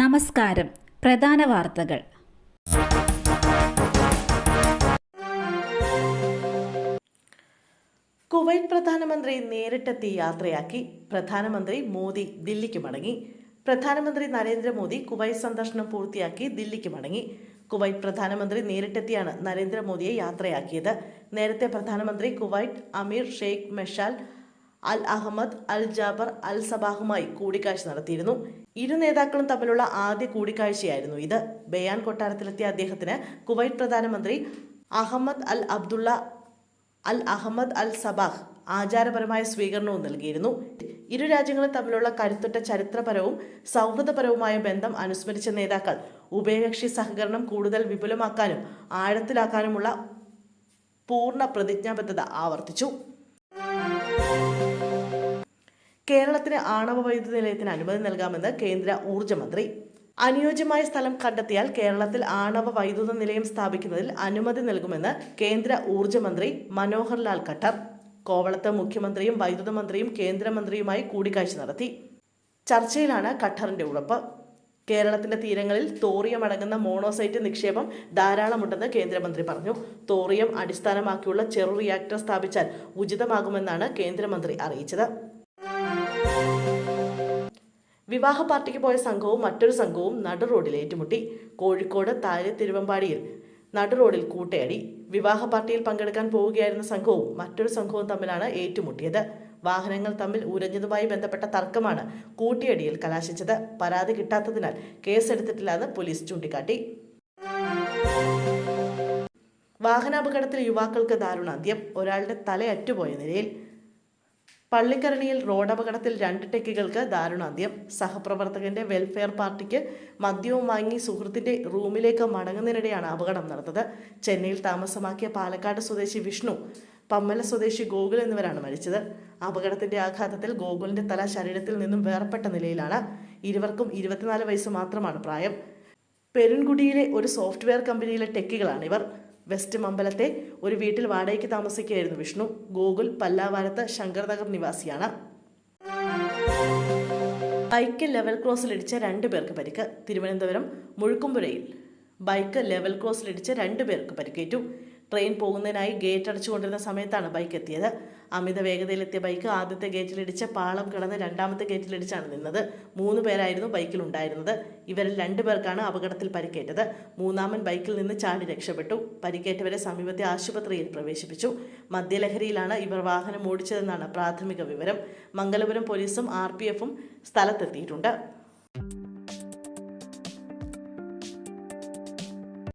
നമസ്കാരം. പ്രധാന വാർത്തകൾ. കുവൈറ്റ് പ്രധാനമന്ത്രി നേരിട്ടെത്തി യാത്രയാക്കി. പ്രധാനമന്ത്രി മോദി ദില്ലിക്ക് മടങ്ങി. പ്രധാനമന്ത്രി നരേന്ദ്രമോദി കുവൈറ്റ് സന്ദർശനം പൂർത്തിയാക്കി ദില്ലിക്ക് മടങ്ങി. കുവൈറ്റ് പ്രധാനമന്ത്രി നേരിട്ടെത്തിയാണ് നരേന്ദ്രമോദിയെ യാത്രയാക്കിയത്. നേരത്തെ പ്രധാനമന്ത്രി കുവൈറ്റ് അമീർ Sheikh Meshal Al Ahmad Al Jaber Al സബാഹുമായി കൂടിക്കാഴ്ച നടത്തിയിരുന്നു. ഇരു നേതാക്കളും തമ്മിലുള്ള ആദ്യ കൂടിക്കാഴ്ചയായിരുന്നു ഇത്. ബയാൻ കൊട്ടാരത്തിലെത്തിയ അദ്ദേഹത്തിന് കുവൈറ്റ് പ്രധാനമന്ത്രി Ahmad Al Abdullah Al Ahmad Al Sabah ആചാരപരമായ സ്വീകരണവും നൽകിയിരുന്നു. ഇരു രാജ്യങ്ങളും തമ്മിലുള്ള കരുത്തുറ്റ ചരിത്രപരവും സൗഹൃദപരവുമായ ബന്ധം അനുസ്മരിച്ച നേതാക്കൾ ഉഭയകക്ഷി സഹകരണം കൂടുതൽ വിപുലമാക്കാനും ആഴത്തിലാക്കാനുമുള്ള പൂർണ പ്രതിജ്ഞാബദ്ധത ആവർത്തിച്ചു. കേരളത്തിന് ആണവ വൈദ്യുതി നിലയത്തിന് അനുമതി നൽകാമെന്ന് കേന്ദ്ര ഊർജമന്ത്രി. അനുയോജ്യമായ സ്ഥലം കണ്ടെത്തിയാൽ കേരളത്തിൽ ആണവ വൈദ്യുത നിലയം സ്ഥാപിക്കുന്നതിൽ അനുമതി നൽകുമെന്ന് കേന്ദ്ര ഊർജമന്ത്രി മനോഹർ ലാൽ ഖട്ടർ. കോവളത്ത് മുഖ്യമന്ത്രിയും വൈദ്യുത മന്ത്രിയും കേന്ദ്രമന്ത്രിയുമായി കൂടിക്കാഴ്ച നടത്തി. ചർച്ചയിലാണ് ഖട്ടറിന്റെ ഉറപ്പ്. കേരളത്തിന്റെ തീരങ്ങളിൽ തോറിയം അടങ്ങുന്ന മോണോസൈറ്റ് നിക്ഷേപം ധാരാളമുണ്ടെന്ന് കേന്ദ്രമന്ത്രി പറഞ്ഞു. തോറിയം അടിസ്ഥാനമാക്കിയുള്ള ചെറു റിയാക്ടർ സ്ഥാപിച്ചാൽ ഉചിതമാകുമെന്നാണ് കേന്ദ്രമന്ത്രി അറിയിച്ചത്. വിവാഹ പാർട്ടിക്ക് പോയ സംഘവും മറ്റൊരു സംഘവും നടു റോഡിൽ ഏറ്റുമുട്ടി. കോഴിക്കോട് താഴെ തിരുവമ്പാടിയിൽ നടു റോഡിൽ കൂട്ടയടി. വിവാഹ പാർട്ടിയിൽ പങ്കെടുക്കാൻ പോവുകയായിരുന്ന സംഘവും മറ്റൊരു സംഘവും തമ്മിലാണ് ഏറ്റുമുട്ടിയത്. വാഹനങ്ങൾ തമ്മിൽ ഉരഞ്ഞതുമായി ബന്ധപ്പെട്ട തർക്കമാണ് കൂട്ടിയടിയിൽ കലാശിച്ചത്. പരാതി കിട്ടാത്തതിനാൽ കേസെടുത്തിട്ടില്ലെന്ന് പോലീസ് ചൂണ്ടിക്കാട്ടി. വാഹനാപകടത്തിൽ യുവാക്കൾക്ക് ദാരുണാന്ത്യം. ഒരാളുടെ തലയറ്റുപോയ നിലയിൽ പള്ളിക്കരണിയിൽ റോഡപകടത്തിൽ രണ്ട് ടെക്കികൾക്ക് ദാരുണാന്ത്യം. സഹപ്രവർത്തകന്റെ വെൽഫെയർ പാർട്ടിക്ക് മദ്യവും വാങ്ങി സുഹൃത്തിന്റെ റൂമിലേക്ക് മടങ്ങുന്നതിനിടെയാണ് അപകടം നടന്നത്. ചെന്നൈയിൽ താമസമാക്കിയ പാലക്കാട് സ്വദേശി വിഷ്ണു പമ്മല സ്വദേശി ഗോകുൽ എന്നിവരാണ് മരിച്ചത്. അപകടത്തിന്റെ ആഘാതത്തിൽ ഗോകുലിന്റെ തല ശരീരത്തിൽ നിന്നും വേർപെട്ട നിലയിലാണ് ഇരുവർക്കും ഇരുപത്തിനാല് വയസ്സ് മാത്രമാണ് പ്രായം. പെരുൻകുടിയിലെ ഒരു സോഫ്റ്റ്വെയർ കമ്പനിയിലെ ടെക്കികളാണ് ഇവർ വെസ്റ്റ് മമ്പലത്തെ ഒരു വീട്ടിൽ വാടകയ്ക്ക് താമസിക്കുകയായിരുന്നു വിഷ്ണു. ഗോകുൽ പല്ലാവാരത്ത് ശങ്കർനഗർ നിവാസിയാണ്. ബൈക്ക് ലെവൽ ക്രോസിലിടിച്ച രണ്ടു പേർക്ക് പരിക്ക്. തിരുവനന്തപുരം മുഴുക്കുമ്പുരയിൽ ബൈക്ക് ലെവൽ ക്രോസിലിടിച്ച് രണ്ടു പേർക്ക് പരിക്കേറ്റു. ട്രെയിൻ പോകുന്നതിനായി ഗേറ്റ് അടച്ചുകൊണ്ടിരുന്ന സമയത്താണ് ബൈക്ക് എത്തിയത്. അമിത വേഗതയിലെത്തിയ ബൈക്ക് ആദ്യത്തെ ഗേറ്റിലിടിച്ച് പാളം കടന്ന് രണ്ടാമത്തെ ഗേറ്റിലിടിച്ചാണ് നിന്നത്. മൂന്ന് പേരായിരുന്നു ബൈക്കിലുണ്ടായിരുന്നത്. ഇവരിൽ രണ്ടു പേർക്കാണ് അപകടത്തിൽ പരിക്കേറ്റത്. മൂന്നാമൻ ബൈക്കിൽ നിന്ന് ചാടി രക്ഷപ്പെട്ടു. പരിക്കേറ്റവരെ സമീപത്തെ ആശുപത്രിയിൽ പ്രവേശിപ്പിച്ചു. മദ്യലഹരിയിലാണ് ഇവർ വാഹനം ഓടിച്ചതെന്നാണ് പ്രാഥമിക വിവരം. മംഗലപുരം പോലീസും ആർ സ്ഥലത്തെത്തിയിട്ടുണ്ട്.